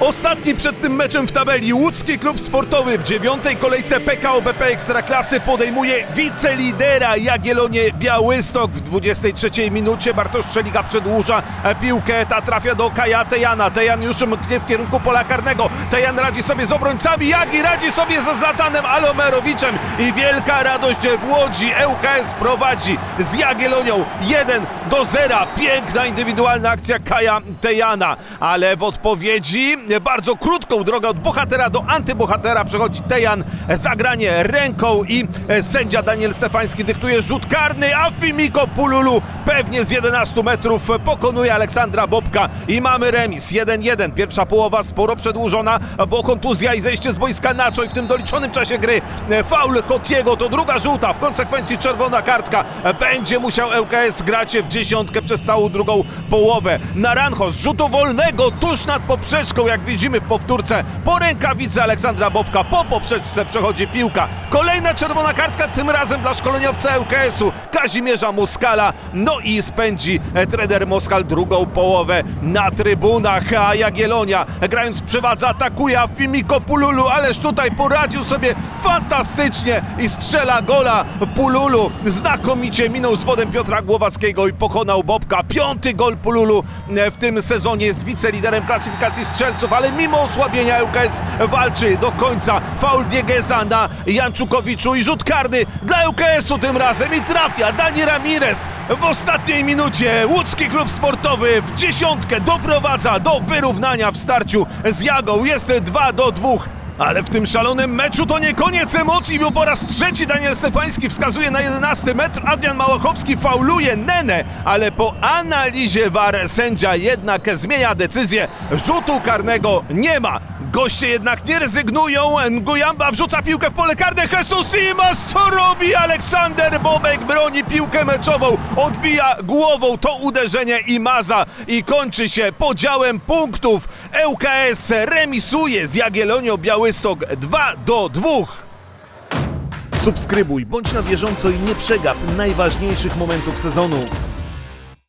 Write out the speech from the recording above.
Ostatni przed tym meczem w tabeli łódzki klub sportowy w dziewiątej kolejce PKO BP Ekstraklasy podejmuje wicelidera Jagiellonie Białystok w 23 minucie. Bartosz Szeliga przedłuża piłkę, ta trafia do Kaja Tejana. Tejan już mknie w kierunku pola karnego. Tejan radzi sobie z obrońcami, Jagi radzi sobie ze Zlatanem Alomerowiczem i wielka radość w Łodzi. ŁKS prowadzi z Jagiellonią 1 do 0. Piękna indywidualna akcja Kaja Tejana, ale w odpowiedzi bardzo krótką drogę od bohatera do antybohatera przechodzi Tejan. Zagranie ręką i sędzia Daniel Stefański dyktuje rzut karny, a Fimiko Pululu pewnie z 11 metrów pokonuje Aleksandra Bobka i mamy remis 1-1. Pierwsza połowa sporo przedłużona, bo kontuzja i zejście z boiska Nacho i w tym doliczonym czasie gry faul Hotiego to druga żółta, w konsekwencji czerwona kartka. Będzie musiał ŁKS grać w dziesiątkę przez całą drugą połowę. Naranjo z rzutu wolnego tuż nad poprzeczką, jak widzimy w powtórce. Po rękawicy Aleksandra Bobka, po poprzeczce przechodzi piłka. Kolejna czerwona kartka, tym razem dla szkoleniowca ŁKS-u Kazimierza Moskala. No i spędzi e, trener Moskal drugą połowę na trybunach, a Jagiellonia grając w przewadze atakuje, a Fimiko Pululu, ależ tutaj poradził sobie fantastycznie i strzela gola Pululu. Znakomicie minął z wodem Piotra Głowackiego i pokonał Bobka. Piąty gol Pululu e, w tym sezonie jest wiceliderem klasyfikacji strzelców, ale mimo osłabienia ŁKS walczy do końca. Faul Diegesa na Janczukowiczu i rzut karny dla ŁKS-u tym razem i trafia Dani Ramirez w ostatniej minucie. Łódzki klub sportowy w dziesiątkę doprowadza do wyrównania w starciu z Jagą. Jest 2 do 2. Ale w tym szalonym meczu to nie koniec emocji, bo po raz trzeci Daniel Stefański wskazuje na 11 metr, Adrian Małachowski fauluje Nenę, ale po analizie VAR sędzia jednak zmienia decyzję, rzutu karnego nie ma. Goście jednak nie rezygnują, Nguyamba wrzuca piłkę w pole karne, Jesus Simas, co robi Aleksander Bobek, broni piłkę meczową, odbija głową to uderzenie i maza i kończy się podziałem punktów. ŁKS remisuje z Jagiellonią Białystok 2 do 2. Subskrybuj, bądź na bieżąco i nie przegap najważniejszych momentów sezonu.